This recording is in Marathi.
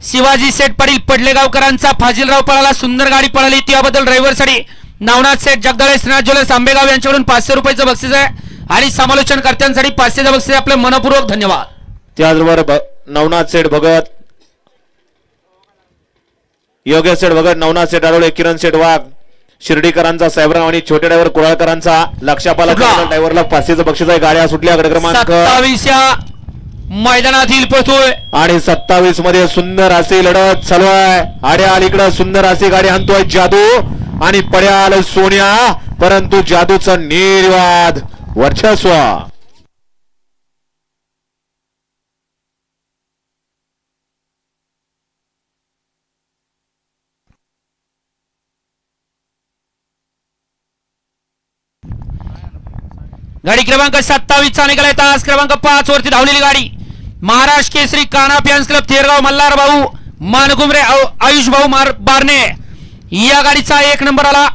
शिवाजी सेठ पाटील पडलेगावकरांचा फाजीलराव पळाला सुंदर गाडी पळाली त्याबद्दल ड्रायव्हरसाठी नवनाथ सेठ जगदाळे श्रीनाथ ज्वेलर्स आंबेगाव यांच्याकडून पाचशे रुपयाचं बक्षीस आहे आणि समालोचन कर्त्यांसाठी पाचशेचं बक्षीस. आपले मनपूर्वक धन्यवाद त्याचबरोबर नवनाथ सेठ भगत योगेश सेठ भगत नवनाथ सेठ आरोळे किरण सेठ वाघ शिर्डीकरांचा साहेबराव आणि छोटे ड्रायव्हर कुराळकरांचा लक्षापाला. ड्रायव्हरला पाचशेचं बक्षीस आहे गाड्या सुटल्या गट क्रमांक मैदानातील पळतोय आणि सत्तावीसमध्ये सुंदर असे लढत चालू आहे. आड्या अलीकडं सुंदर असे गाडी आणतोय जादू आणि पड्याल सोन्या. परंतु जादूचा निर्वाद वर्चस्व. गाडी क्रमांक सत्तावीस चा निघालाय तास क्रमांक पाच वरती धावलेली गाडी. महाराष्ट्र केसरी काना फॅन्स क्लब थेरगाव मल्हार भाऊ मानकुमरे आयुष भाऊ मार बारणे. या गाडीचा एक नंबर आला.